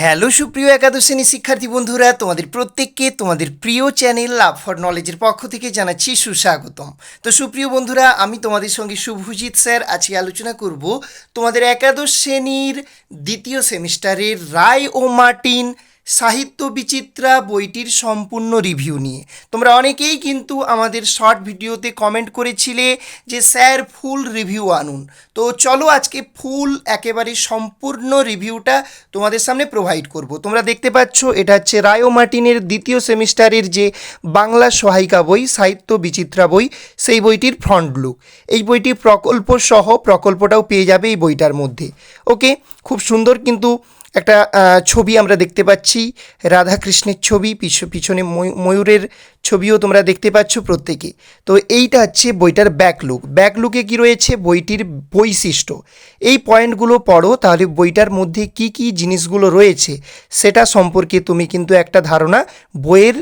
Hello সুপ্রিয় একাদশ শ্রেণির শিক্ষার্থী বন্ধুরা, তোমাদের প্রত্যেককে তোমাদের প্রিয় চ্যানেল লাভ ফর নলেজের পক্ষ থেকে জানাচ্ছি সুস্বাগতম। তো সুপ্রিয় বন্ধুরা, আমি তোমাদের সঙ্গে শুভজিৎ স্যার আজকে আলোচনা করব তোমাদের একাদশ শ্রেণির দ্বিতীয় সেমিস্টারের রায় ও মার্টিন সাহিত্য বিচিত্রা বইটির সম্পূর্ণ রিভিউ নিয়ে। তোমরা অনেকেই কিন্তু আমাদের শর্ট ভিডিওতে কমেন্ট করেছিলে যে, স্যার ফুল রিভিউ আনুন। তো চলো আজকে ফুল একেবারে সম্পূর্ণ রিভিউটা তোমাদের সামনে প্রোভাইড করব। তোমরা দেখতে পাচ্ছ, এটা হচ্ছে রায়ো মার্টিনের দ্বিতীয় সেমিস্টারের যে বাংলা সহায়িকা বই, সাহিত্য বিচিত্রা বই, সেই বইটির ফ্রন্ট লুক এই বইটি প্রকল্প সহ প্রকল্পটাও পেয়ে যাবে এই বইটার মধ্যে। ওকে খুব সুন্দর কিন্তু একটা ছবি আমরা দেখতে পাচ্ছি। রাধাকৃষ্ণের ছবি, পিছ- পিছনে ময়ূ- ময়ূরের ছবিও তোমরা দেখতে পাচ্ছ প্রত্যেকে। তো এইটা হচ্ছে বইটার ব্যাকলুক। ব্যাকলুকে ব্যাক লুকে কী রয়েছে? বইটির বৈশিষ্ট্য। এই পয়েন্টগুলো পড়ো, তাহলে বইটার মধ্যে কি কি জিনিসগুলো রয়েছে সেটা সম্পর্কে তুমি কিন্তু একটা ধারণা বইয়ের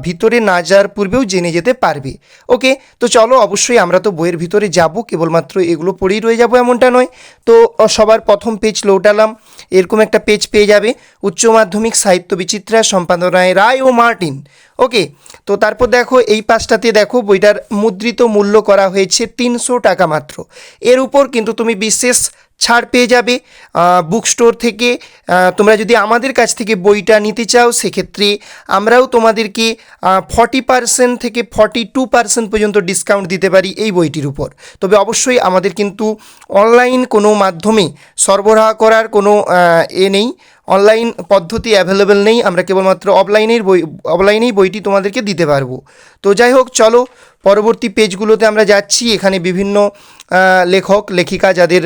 ভিতরে না যাওয়ার পূর্বেও জেনে যেতে পারবে। ওকে? তো চলো, অবশ্যই আমরা তো বইয়ের ভিতরে যাব, কেবলমাত্র এগুলো পড়েই রয়ে যাব এমনটা নয়। তো সবার প্রথম পেজ লোটালাম এরকম একটা পেজ পেয়ে যাবে। উচ্চ মাধ্যমিক সাহিত্য বিচিত্রা সম্পাদনায় রায় ও মার্টিন। ওকে, তো তারপর দেখো এই পাঁচটাতে দেখো বইটার মুদ্রিত মূল্য করা হয়েছে তিনশো টাকা মাত্র। এর উপর কিন্তু তুমি বিশেষ ছাড় পেয়ে যাবে। বুক স্টোর থেকে তোমরা যদি আমাদের কাছ থেকে বইটা নিতে চাও, সেক্ষেত্রে আমরাও তোমাদেরকে ফর্টি পার্সেন্ট থেকে ফর্টি টু পার্সেন্ট পর্যন্ত ডিসকাউন্ট দিতে পারি এই বইটির উপর। তবে অবশ্যই আমাদের কিন্তু অনলাইন কোনো মাধ্যমে সরবরাহ করার কোনো এ নেই। অনলাইন পদ্ধতি অ্যাভেলেবেল নেই। আমরা কেবলমাত্র অফলাইনের বই অফলাইনেই বইটি তোমাদেরকে দিতে পারব। তো যাই হোক, চলো পরবর্তী পেজগুলোতে আমরা যাচ্ছি। এখানে বিভিন্ন লেখক, লেখিকা যাদের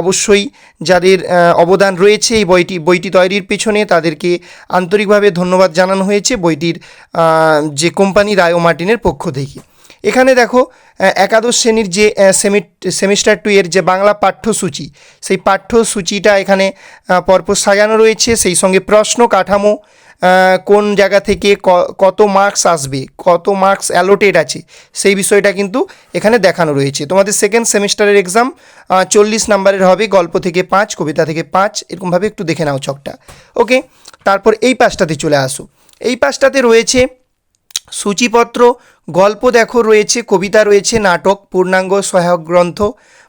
অবশ্যই যাদের অবদান রয়েছে এই বইটি বইটি তৈরির পেছনে তাদেরকে আন্তরিকভাবে ধন্যবাদ জানানো হয়েছে বইটির যে কোম্পানি রায়ো মার্টিনের পক্ষ থেকে। এখানে দেখো একাদশ শ্রেণির যে সেমি, সেমিস্টার টু এর যে বাংলা পাঠ্যসূচি, সেই পাঠ্যসূচিটা এখানে পরপর সাজানো রয়েছে। সেই সঙ্গে প্রশ্ন কাঠামো কোন জায়গা থেকে কত মার্কস আসবে, কত মার্কস অ্যালোটেড আছে, সেই বিষয়টা কিন্তু এখানে দেখানো রয়েছে। তোমাদের সেকেন্ড সেমিস্টারের এক্সাম চল্লিশ নাম্বারের হবে, গল্প থেকে পাঁচ, কবিতা থেকে পাঁচ, এরকমভাবে একটু দেখে নাও চকটা ওকে? তারপর এই পাশটাতে চলে আসো। এই পাশটাতে রয়েছে সূচিপত্র, গল্প দেখো রয়েছে, কবিতা রয়েছে, নাটক, পূর্ণাঙ্গ, সহায়ক গ্রন্থ,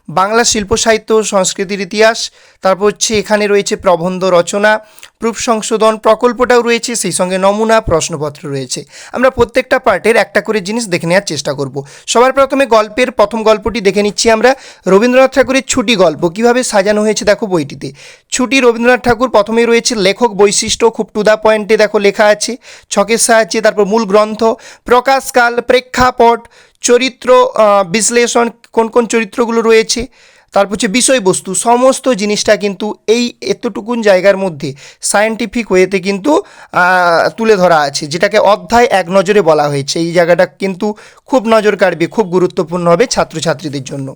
বাংলা শিল্প সাহিত্য সংস্কৃতির ইতিহাস, তারপর হচ্ছে এখানে রয়েছে প্রবন্ধ রচনা প্রুফ সংশোধন প্রকল্পটাও রয়েছে, সেই সঙ্গে নমুনা, প্রশ্নপত্র রয়েছে। আমরা প্রত্যেকটা পার্টের একটা করে জিনিস দেখে নেওয়ার চেষ্টা করব। সবার প্রথমে গল্পের প্রথম গল্পটি দেখে নিচ্ছি আমরা। রবীন্দ্রনাথ ঠাকুরের ছুটি গল্প, কীভাবে সাজানো হয়েছে দেখো বইটিতে। ছুটি রবীন্দ্রনাথ ঠাকুর প্রথমেই রয়েছে লেখক বৈশিষ্ট্য, খুব টু দ্য পয়েন্টে দেখো লেখা আছে। ছকের সাহায্যে তারপর মূল গ্রন্থ প্রকাশকাল প্রেক্ষাপট, চরিত্র বিশ্লেষণ, কোন কোন চরিত্রগুলো রয়েছে। তারপর হচ্ছে বিষয়বস্তু, সমস্ত জিনিসটা কিন্তু এই এতটুকুন জায়গার মধ্যে সায়েন্টিফিক ওয়েতে কিন্তু তুলে ধরা আছে, যেটাকে অধ্যায় এক নজরে বলা হয়েছে। এই জায়গাটা কিন্তু খুব নজর কাড়বে, খুব গুরুত্বপূর্ণ হবে ছাত্রছাত্রীদের জন্য।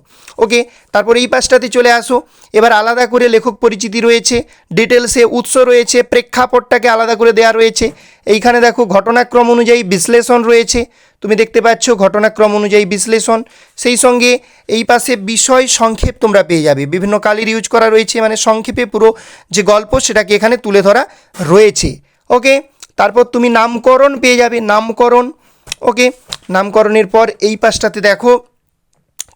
ওকে তারপর এই পাশটাতে চলে আসো। এবার আলাদা করে লেখক পরিচিতি রয়েছে ডিটেলসে উৎস রয়েছে, প্রেক্ষাপটটাকে আলাদা করে দেওয়া রয়েছে। এইখানে দেখো ঘটনাক্রম অনুযায়ী বিশ্লেষণ রয়েছে। তুমি দেখতে পাচ্ছ ঘটনাক্রম অনুযায়ী বিশ্লেষণ। সেই সঙ্গে এই পাশে বিষয় সংক্ষেপ তোমরা পেয়ে যাবে। বিভিন্ন কালির ইউজ করা রয়েছে মানে সংক্ষেপে পুরো যে গল্প সেটাকে এখানে তুলে ধরা রয়েছে। ওকে? তারপর তুমি নামকরণ পেয়ে যাবে, নামকরণ। ওকে? নামকরণের পর এই পাশটাতে দেখো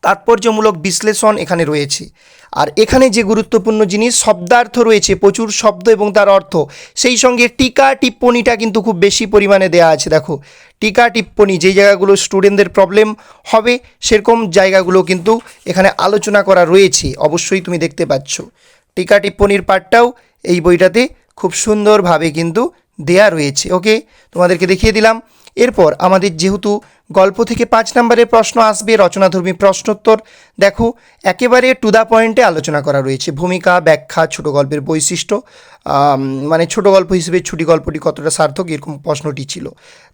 তাৎপর্যমূলক বিশ্লেষণ এখানে রয়েছে। আর এখানে যে গুরুত্বপূর্ণ জিনিস, শব্দার্থ রয়েছে, প্রচুর শব্দ এবং তার অর্থ। সেই সঙ্গে টিকা টিপ্পণীটা কিন্তু খুব বেশি পরিমাণে দেওয়া আছে, দেখো। টিকা টিপ্পণী, যেই জায়গাগুলো স্টুডেন্টদের প্রবলেম হবে, সেরকম জায়গাগুলো কিন্তু এখানে আলোচনা করা রয়েছে। অবশ্যই তুমি দেখতে পাচ্ছ। টিকা টিপ্পণীর পাঠটাও এই বইটাতে খুব সুন্দরভাবে কিন্তু দেয়া রয়েছে ওকে তোমাদেরকে দেখিয়ে দিলাম। এরপর আমাদের যেহেতু গল্প থেকে পাঁচ নম্বরের প্রশ্ন আসবে, রচনাধর্মী প্রশ্নোত্তর, দেখো, একেবারে টু দ্য পয়েন্টে আলোচনা করা রয়েছে। ভূমিকা, ব্যাখ্যা, ছোট গল্পের বৈশিষ্ট্য মানে ছোট গল্প হিসেবে ছুটি গল্পটি কতটা সার্থক, এরকম প্রশ্নটি ছিল।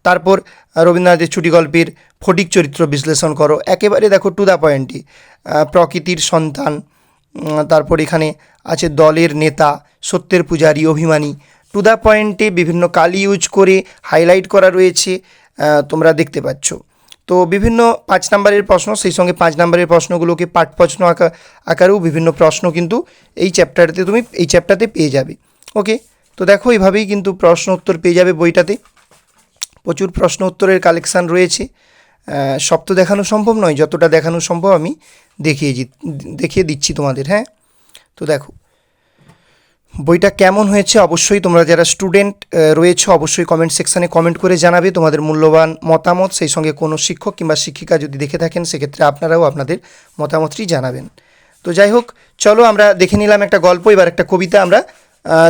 তারপর, রবীন্দ্রনাথের ছুটি গল্পের ফটিক চরিত্র বিশ্লেষণ করো। একেবারে দেখো টু দ্য পয়েন্টে প্রকৃতির সন্তান তারপর এখানে আছে দলের নেতা, সত্যের পূজারী, অভিমানী টু দ্য পয়েন্টে বিভিন্ন কালি ইউজ করে হাইলাইট করা রয়েছে তোমরা দেখতে পাচ্ছ। তো বিভিন্ন পাঁচ নম্বরের প্রশ্ন, সেই সঙ্গে পাঁচ নম্বরের প্রশ্নগুলোকে পাঠ প্রশ্ন আকা, আকারেও বিভিন্ন প্রশ্ন কিন্তু এই চ্যাপ্টারতে তুমি, এই চ্যাপ্টারতে পেয়ে যাবে। ওকে তো দেখো এইভাবেই কিন্তু প্রশ্ন উত্তর পেয়ে যাবে বইটাতে। প্রচুর প্রশ্ন উত্তরের কালেকশান রয়েছে। সব তো দেখানো সম্ভব নয়, যতটা দেখানো সম্ভব আমি দেখিয়ে দেখিয়ে দিচ্ছি তোমাদের হ্যাঁ? তো দেখো বইটা কেমন হয়েছে অবশ্যই তোমরা যারা স্টুডেন্ট রয়েছে অবশ্যই কমেন্ট সেকশানে কমেন্ট করে জানাবে। তোমাদের মূল্যবান মতামত, সেই সঙ্গে কোনো শিক্ষক কিংবা শিক্ষিকা যদি দেখে থাকেন, সেক্ষেত্রে আপনারাও আপনাদের মতামতটি জানাবেন। তো যাই হোক, চলো আমরা দেখে নিলাম একটা গল্প, এবার একটা কবিতা আমরা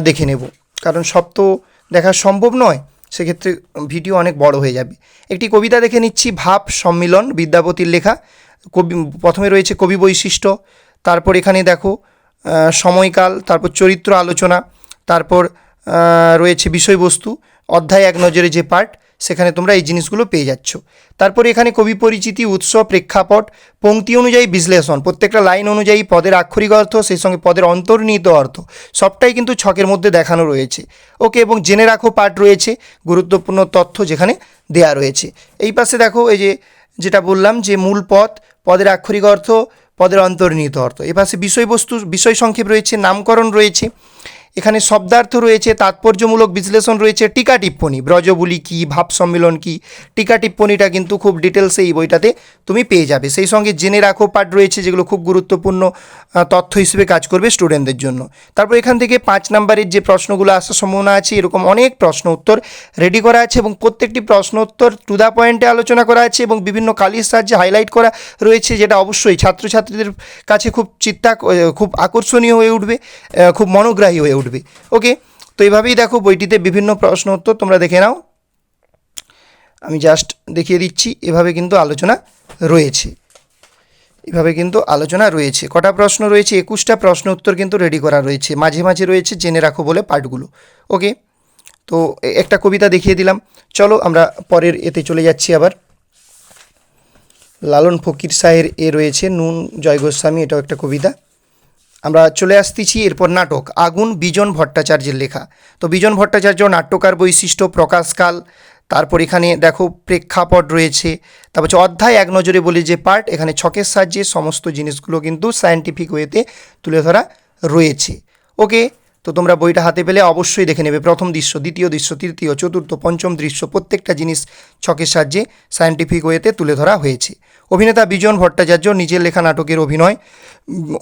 দেখে নেব। কারণ সব তো দেখা সম্ভব নয়, সেক্ষেত্রে ভিডিও অনেক বড় হয়ে যাবে। একটি কবিতা দেখে নিচ্ছি, ভাব সম্মিলন বিদ্যাপতির লেখা। কবি, প্রথমে রয়েছে কবি বৈশিষ্ট্য, তারপর এখানে দেখো সময়কাল, তারপর চরিত্র আলোচনা, তারপর রয়েছে বিষয়বস্তু, অধ্যায় এক নজরে যে পার্ট সেখানে তোমরা এই জিনিসগুলো পেয়ে যাচ্ছ। তারপরে এখানে কবি পরিচিতি উৎস প্রেক্ষাপট, পঙ্ক্তি অনুযায়ী বিশ্লেষণ, প্রত্যেকটা লাইন অনুযায়ী পদের আক্ষরিক অর্থ, সেই সঙ্গে পদের অন্তর্নিহিত অর্থ, সবটাই কিন্তু ছকের মধ্যে দেখানো রয়েছে। ওকে, এবং জেনে রাখো পার্ট রয়েছে, গুরুত্বপূর্ণ তথ্য যেখানে দেয়া রয়েছে। এই পাশে দেখো, এই যে যেটা বললাম যে মূল পদ, পদের আক্ষরিক অর্থ পদের অন্তর্নিহিত অর্থ। এ পাশে বিষয়বস্তু বিষয় সংক্ষেপ রয়েছে নামকরণ রয়েছে। এখানে শব্দার্থ রয়েছে, তাৎপর্যমূলক বিশ্লেষণ রয়েছে, টিকা টিপ্পনী। ব্রজবুলি কী, ভাব সম্মেলন কী? টিকা টিপ্পণীটা কিন্তু খুব ডিটেলসে এই বইটাতে তুমি পেয়ে যাবে। সেই সঙ্গে জেনে রাখো, পাঠ রয়েছে যেগুলো খুব গুরুত্বপূর্ণ তথ্য হিসেবে কাজ করবে স্টুডেন্টদের জন্য। তারপর এখান থেকে পাঁচ নাম্বারের যে প্রশ্নগুলো আসার সম্ভাবনা আছে, এরকম অনেক প্রশ্ন উত্তর রেডি করা আছে এবং প্রত্যেকটি প্রশ্ন উত্তর টু দ্য পয়েন্টে আলোচনা করা আছে এবং বিভিন্ন কালির সাহায্যে হাইলাইট করা রয়েছে যেটা অবশ্যই ছাত্রছাত্রীদের কাছে খুব চিত্তা খুব আকর্ষণীয় হয়ে উঠবে খুব মনোগ্রাহী হয়ে উঠবে। ওকে তো এইভাবেই দেখো বইটিতে বিভিন্ন প্রশ্ন উত্তর তোমরা দেখে নাও। আমি জাস্ট দেখিয়ে দিচ্ছি, এভাবে কিন্তু আলোচনা রয়েছে। এভাবে কিন্তু আলোচনা রয়েছে। কটা প্রশ্ন রয়েছে? একুশটা প্রশ্ন উত্তর কিন্তু রেডি করা রয়েছে। মাঝে মাঝে রয়েছে, জেনে রাখো বলে পার্টগুলো ওকে তো একটা কবিতা দেখিয়ে দিলাম। চলো আমরা পরের এতে চলে যাচ্ছি আবার। লালন ফকির শাহের এ রয়েছে, নুন জয় গোস্বামী, এটাও একটা কবিতা। আমরা চলে আসতেছি এরপর নাটক, আগুন বিজন ভট্টাচার্যের লেখা। তো বিজন ভট্টাচার্য নাট্যকার বৈশিষ্ট্য প্রকাশকাল তারপর এখানে দেখো প্রেক্ষাপট রয়েছে, তারপর হচ্ছে অধ্যায় এক নজরে বলি যে পার্ট এখানে ছকের সাহায্যে সমস্ত জিনিসগুলো কিন্তু সায়েন্টিফিক ওয়েতে তুলে ধরা রয়েছে। ওকে তো তোমরা বইটা হাতে পেলে অবশ্যই দেখে নেবে। প্রথম দৃশ্য, দ্বিতীয় দৃশ্য, তৃতীয়, চতুর্থ, পঞ্চম দৃশ্য, প্রত্যেকটা জিনিস ছকের সাহায্যে সায়েন্টিফিক ওয়েতে তুলে ধরা হয়েছে। অভিনেতা বিজন ভট্টাচার্য নিজের লেখা নাটকের অভিনয়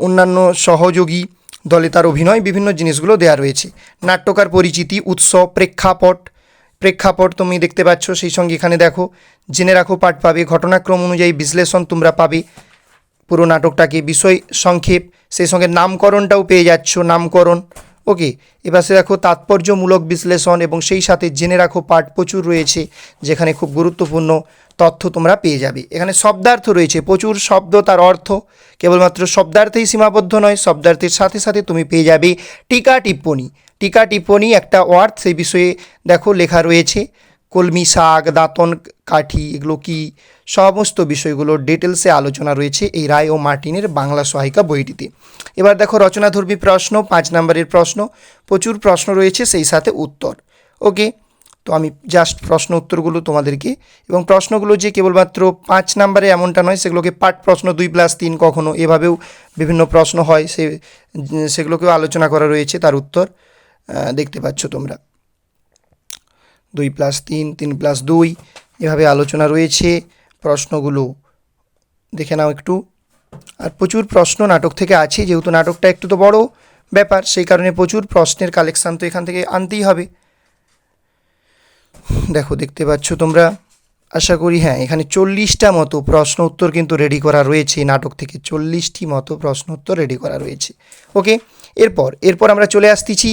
অন্যান্য সহযোগী দলে তার অভিনয় বিভিন্ন জিনিসগুলো দেওয়া রয়েছে। নাট্যকার পরিচিতি, উৎস, প্রেক্ষাপট। প্রেক্ষাপট তুমি দেখতে পাচ্ছ, সেই সঙ্গে এখানে দেখো, জেনে রাখো পাঠ পাবে, ঘটনাক্রম অনুযায়ী বিশ্লেষণ তোমরা পাবে। পুরো নাটকটাকে বিষয় সংক্ষেপ, সেই সঙ্গে নামকরণটাও পেয়ে যাচ্ছ, নামকরণ। ওকে এপাশে দেখো তাৎপর্যমূলক বিশ্লেষণ এবং সেই সাথে জেনে রাখো পাঠ প্রচুর রয়েছে, যেখানে খুব গুরুত্বপূর্ণ তথ্য তোমরা পেয়ে যাবে। এখানে শব্দার্থ রয়েছে। প্রচুর শব্দ, তার অর্থ কেবলমাত্র শব্দার্থেই সীমাবদ্ধ নয়, শব্দার্থের সাথে সাথে তুমি পেয়ে যাবে টিকা টিপ্পনী। টিকা টিপ্পনী একটা ওয়ার্ড, সেই বিষয়ে দেখো লেখা রয়েছে। কলমি শাক, দাঁতন কাঠি, এগুলো কি? সমস্ত বিষয়গুলোর ডিটেলসে আলোচনা রয়েছে এই রায় ও মার্টিনের বাংলা সহায়িকা বইটিতে। এবার দেখো রচনাধর্মী প্রশ্ন, পাঁচ নম্বরের প্রশ্ন। প্রচুর প্রশ্ন রয়েছে, সেই সাথে উত্তর। ওকে তো আমি জাস্ট প্রশ্ন উত্তরগুলো তোমাদেরকে এবং প্রশ্নগুলো যে কেবলমাত্র পাঁচ নাম্বারে এমনটা নয়, সেগুলোকে পাঠ প্রশ্ন দুই প্লাস তিন কখনো এভাবেও বিভিন্ন প্রশ্ন হয়, সে, সেগুলোকেও আলোচনা করা রয়েছে তার উত্তর দেখতে পাচ্ছ তোমরা। দুই প্লাস তিন তিন প্লাস দুই, এভাবে আলোচনা রয়েছে প্রশ্নগুলো। দেখে নাও একটু। আর প্রচুর প্রশ্ন নাটক থেকে আছে, যেহেতু নাটকটা একটু তো বড় ব্যাপার, সেই কারণে প্রচুর প্রশ্নের কালেকশান তো এখান থেকে আনতেই হবে। দেখো, দেখতে পাচ্ছ তোমরা? আশা করি হ্যাঁ এখানে চল্লিশটা মতো প্রশ্ন উত্তর কিন্তু রেডি করা রয়েছে নাটক থেকে। চল্লিশটি মতো প্রশ্ন উত্তর রেডি করা রয়েছে। ওকে এরপর এরপর আমরা চলে আসতেছি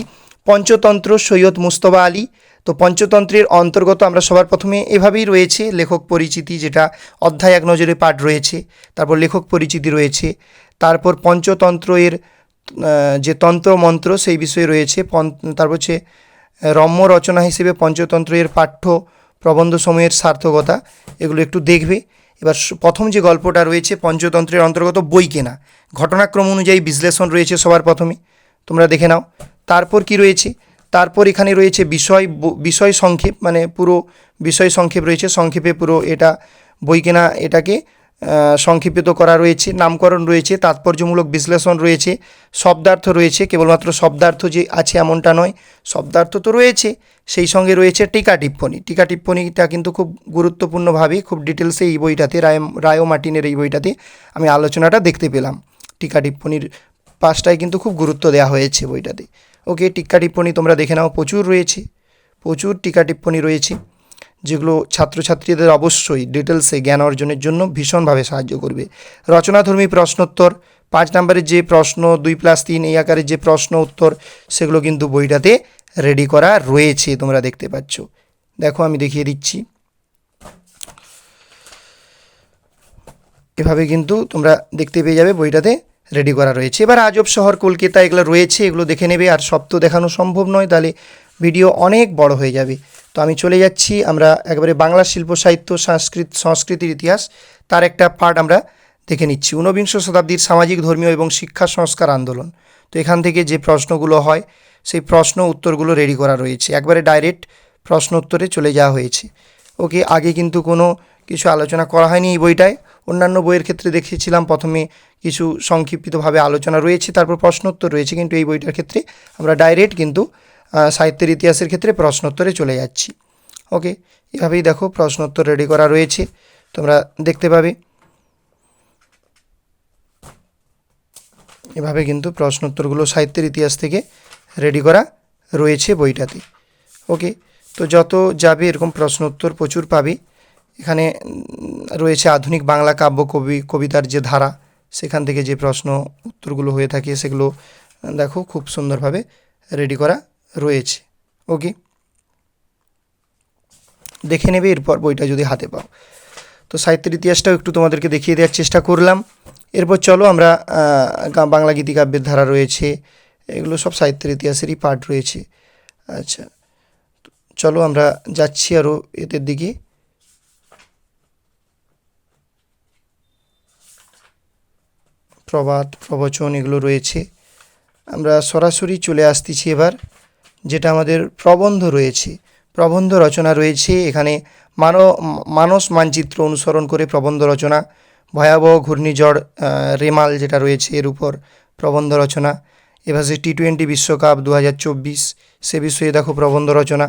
পঞ্চতন্ত্র সৈয়দ মুস্তফা আলী। তো পঞ্চতন্ত্রের অন্তর্গত আমরা সবার প্রথমে এভাবেই রয়েছে, লেখক পরিচিতি যেটা অধ্যায় এক নজরে পাঠ রয়েছে, তারপর লেখক পরিচিতি রয়েছে, তারপর পঞ্চতন্ত্র এর যে তন্ত্র মন্ত্র সেই বিষয়ে রয়েছে তারপর হচ্ছে রম্য রচনা হিসেবে পঞ্চতন্ত্রের পাঠ্য প্রবন্ধসমূহের সার্থকতা, এগুলো একটু দেখবে। এবার প্রথম যে গল্পটা রয়েছে পঞ্চতন্ত্রের অন্তর্গত বই কেনা, ঘটনাক্রম অনুযায়ী বিশ্লেষণ রয়েছে সবার প্রথমে। তোমরা দেখে নাও। তারপর কি রয়েছে? তারপর এখানে রয়েছে বিষয় বিষয় সংক্ষেপ মানে পুরো বিষয় সংক্ষেপ রয়েছে। সংক্ষেপে পুরো এটা বই কেনা, এটাকে সংক্ষিপ্ত করা রয়েছে, নামকরণ রয়েছে, তাৎপর্যমূলক বিশ্লেষণ রয়েছে, শব্দার্থ রয়েছে, কেবলমাত্র শব্দার্থ যে আছে এমনটা নয়, শব্দার্থ তো রয়েছে, সেই সঙ্গে রয়েছে টিকা টিপ্পনী। টিকা টিপ্পণীটা কিন্তু খুব গুরুত্বপূর্ণভাবে, খুব ডিটেলসে এই বইটাতে, রায় রায় মার্টিনের এই বইটাতে আমি আলোচনাটা দেখতে পেলাম। টিকা টিপ্পণীর পাশটায় কিন্তু খুব গুরুত্ব দেওয়া হয়েছে বইটাতে। ওকে, টিকা টিপ্পণী তোমরা দেখে নাও, প্রচুর রয়েছে, প্রচুর টিকা টিপ্পণী রয়েছে। যেগুলো ছাত্রছাত্রীদের অবশ্যই ডিটেলসে জ্ঞান অর্জনের জন্য ভীষণভাবে সাহায্য করবে। রচনাধর্মী প্রশ্নোত্তর, পাঁচ নম্বরের যে প্রশ্ন, দুই প্লাস তিন এই আকারের যে প্রশ্ন উত্তর, সেগুলো কিন্তু বইটাতে রেডি করা রয়েছে, তোমরা দেখতে পাচ্ছ। দেখো, আমি দেখিয়ে দিচ্ছি। এভাবে কিন্তু তোমরা দেখতে পেয়ে যাবে, বইটাতে রেডি করা রয়েছে। এবার আজব শহর, কলকাতা, এগুলো রয়েছে, এগুলো দেখে নেবে, আর সব তো দেখানো সম্ভব নয়, তাহলে ভিডিও অনেক বড় হয়ে যাবে। তো আমি চলে যাচ্ছি, আমরা একবারে বাংলা শিল্প, সাহিত্য, সংস্কৃত, সংস্কৃতির ইতিহাস, তার একটা পার্ট আমরা দেখে নিচ্ছি। ঊনবিংশ শতাব্দীর সামাজিক, ধর্মীয় এবং শিক্ষা সংস্কার আন্দোলন। তো এখান থেকে যে প্রশ্নগুলো হয়, সেই প্রশ্ন উত্তরগুলো রেডি করা রয়েছে। একবারে ডাইরেক্ট প্রশ্ন উত্তরে চলে যাওয়া হয়েছে। ওকে, আগে কিন্তু কোনো কিছু আলোচনা করা হয়নি এই বইটায়। অন্যান্য বইয়ের ক্ষেত্রে দেখেছিলাম, প্রথমে কিছু সংক্ষিপ্তভাবে আলোচনা রয়েছে, তারপর প্রশ্নোত্তর রয়েছে, কিন্তু এই বইটার ক্ষেত্রে আমরা ডাইরেক্ট কিন্তু সাহিত্যের ইতিহাসের ক্ষেত্রে প্রশ্নোত্তরে চলে যাচ্ছি। ওকে এভাবেই দেখো প্রশ্নোত্তর রেডি করা রয়েছে। তোমরা দেখতে পাবে। এভাবে কিন্তু প্রশ্নোত্তরগুলো সাহিত্যের ইতিহাস থেকে রেডি করা রয়েছে বইটাতে। ওকে তো যত যাবে এরকম প্রশ্নোত্তর প্রচুর পাবে। এখানে রয়েছে আধুনিক বাংলা কাব্য কবি কবিতার যে ধারা, সেখান থেকে যে প্রশ্ন উত্তরগুলো হয়ে থাকে, সেগুলো দেখো খুব সুন্দরভাবে রেডি করা রয়েছে। ওকে দেখে নেবে, এরপর বইটা যদি হাতে পাও। তো সাহিত্যের ইতিহাসটাও একটু তোমাদেরকে দেখিয়ে দেওয়ার চেষ্টা করলাম। এরপর চলো আমরা বাংলা গীতিকাব্যের ধারা রয়েছে। এগুলো সব সাহিত্যের ইতিহাসেরই পার্ট রয়েছে। আচ্ছা চলো আমরা যাচ্ছি আরও এদের দিকে। প্রবাদ, প্রবচন এগুলো রয়েছে। আমরা সরাসরি চলে আসতেছি এবার। যেটা আমাদের প্রবন্ধ রয়েছে। প্রবন্ধ রচনা রয়েছে, এখানে মানো, মানস মানচিত্র অনুসরণ করে প্রবন্ধ রচনা, ভয়াবহ ঘূর্ণিঝড় রেমাল যেটা রয়েছে এর উপর প্রবন্ধ রচনা এবার টি টোয়েন্টি বিশ্বকাপ দু হাজার চব্বিশ, সে বিষয়ে দেখো প্রবন্ধ রচনা।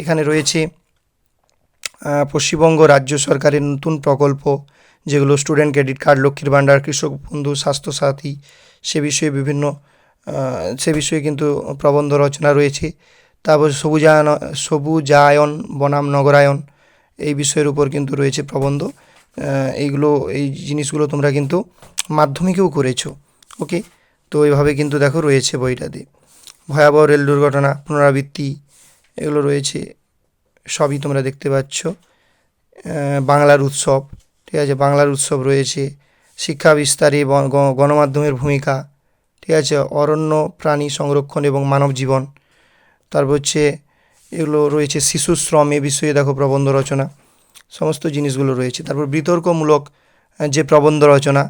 এখানে রয়েছে পশ্চিমবঙ্গ রাজ্য সরকারের নতুন প্রকল্প, যেগুলো স্টুডেন্ট ক্রেডিট কার্ড, লক্ষ্মীর ভাণ্ডার, কৃষক বন্ধু, স্বাস্থ্যসাথী, সে বিষয়ে বিভিন্ন সে বিষয়ে কিন্তু প্রবন্ধ রচনা রয়েছে। তারপর সবুজায়ন সবুজায়ন, বনাম নগরায়ন, এই বিষয়ের উপর কিন্তু রয়েছে প্রবন্ধ। এইগুলো, এই জিনিসগুলো তোমরা কিন্তু মাধ্যমিকেও করেছ। ওকে? তো এইভাবে কিন্তু দেখো রয়েছে বইটাতে ভয়াবহ রেল দুর্ঘটনা, পুনরাবৃত্তি, এগুলো রয়েছে, সবই তোমরা দেখতে পাচ্ছ। বাংলার উৎসব, ঠিক আছে? বাংলার উৎসব রয়েছে। শিক্ষা বিস্তারে গণমাধ্যমের ভূমিকা ঠিক আছে, অরণ্য, প্রাণী সংরক্ষণ এবং মানব জীবন। তারপর হচ্ছে এগুলো রয়েছে শিশু শ্রম এ বিষয়ে দেখো প্রবন্ধ রচনা। সমস্ত জিনিসগুলো রয়েছে। তারপর বিতর্কমূলক যে প্রবন্ধ রচনা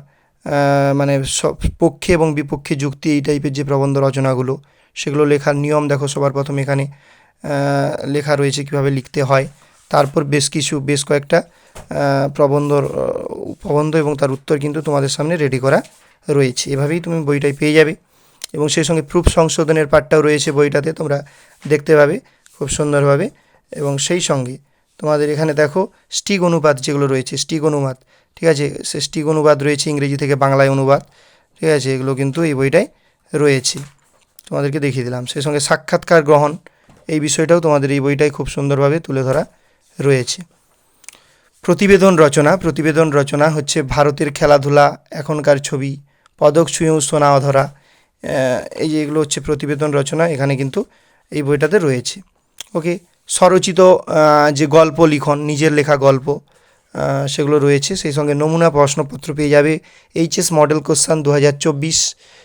মানে সব পক্ষে এবং বিপক্ষে যুক্তি এই টাইপের যে প্রবন্ধ রচনাগুলো, সেগুলো লেখার নিয়ম দেখো সবার প্রথম এখানে লেখা রয়েছে কীভাবে লিখতে হয়। তারপর বেশ কিছু, বেশ কয়েকটা প্রবন্ধ প্রবন্ধ এবং তার উত্তর কিন্তু তোমাদের সামনে রেডি করা রয়েছে। এভাবেই তুমি বইটাই পেয়ে যাবে এবং সেই সঙ্গে প্রুফ সংশোধনের পার্টটাও রয়েছে বইটাতে, তোমরা দেখতে পাবে খুব সুন্দরভাবে। এবং সেই সঙ্গে তোমাদের এখানে দেখো স্টিক অনুবাদ যেগুলো রয়েছে, স্টিক অনুবাদ, ঠিক আছে? সে স্টিক অনুবাদ রয়েছে ইংরেজি থেকে বাংলায় অনুবাদ, ঠিক আছে? এগুলো কিন্তু এই বইটায় রয়েছে। তোমাদেরকে দেখিয়ে দিলাম। সেই সঙ্গে সাক্ষাৎকার গ্রহণ, এই বিষয়টাও তোমাদের এই বইটায় খুব সুন্দরভাবে তুলে ধরা রয়েছে। প্রতিবেদন রচনা প্রতিবেদন রচনা হচ্ছে ভারতের খেলাধুলা এখনকার ছবি। পদক ছুঁয়েও সোনা অধরা এই যে এগুলো হচ্ছে প্রতিবেদন রচনা, এখানে কিন্তু এই বইটাতে রয়েছে। ওকে স্বরচিত যে গল্প লিখন, নিজের লেখা গল্প সেগুলো রয়েছে। সেই সঙ্গে নমুনা প্রশ্নপত্র পেয়ে যাবে এইচএস মডেল কোশ্চান দু হাজার চব্বিশ।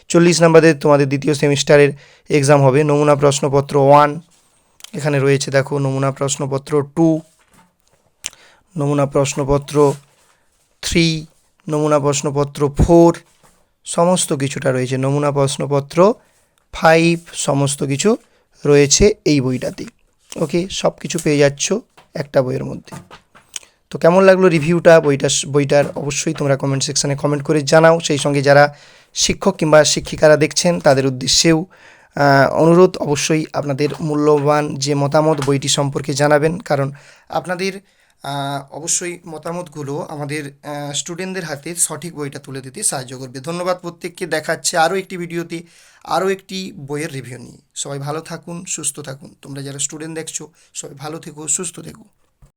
চল্লিশ নম্বরের তোমাদের দ্বিতীয় সেমিস্টারের এক্সাম হবে। নমুনা প্রশ্নপত্র ওয়ান, এখানে রয়েছে দেখো নমুনা প্রশ্নপত্র টু, নমুনা প্রশ্নপত্র থ্রি, নমুনা প্রশ্নপত্র ফোর সমস্ত কিছুটা রয়েছে। নমুনা প্রশ্নপত্র ফাইভ সমস্ত কিছু রয়েছে এই বইটাতে। ওকে সব কিছু পেয়ে যাচ্ছ একটা বইয়ের মধ্যে। তো কেমন লাগল রিভিউটা? বইটা বইটার অবশ্যই তোমরা কমেন্ট সেকশানে কমেন্ট করে জানাও। সেই সঙ্গে যারা শিক্ষক কিংবা শিক্ষিকারা দেখছেন, তাদের উদ্দেশ্যেও অনুরোধ অবশ্যই আপনাদের মূল্যবান যে মতামত বইটি সম্পর্কে জানাবেন। কারণ আপনাদের অবশ্যই মতামতগুলো আমাদের স্টুডেন্টদের হাতে সঠিক বইটা তুলে দিতে সাহায্য করবে। ধন্যবাদ প্রত্যেককে দেখাচ্ছে আরও একটি ভিডিওতে আরও একটি বইয়ের রিভিউ নিয়ে। সবাই ভালো থাকুন, সুস্থ থাকুন। তোমরা যারা স্টুডেন্ট দেখছ, সবাই ভালো থেকো, সুস্থ থেকো।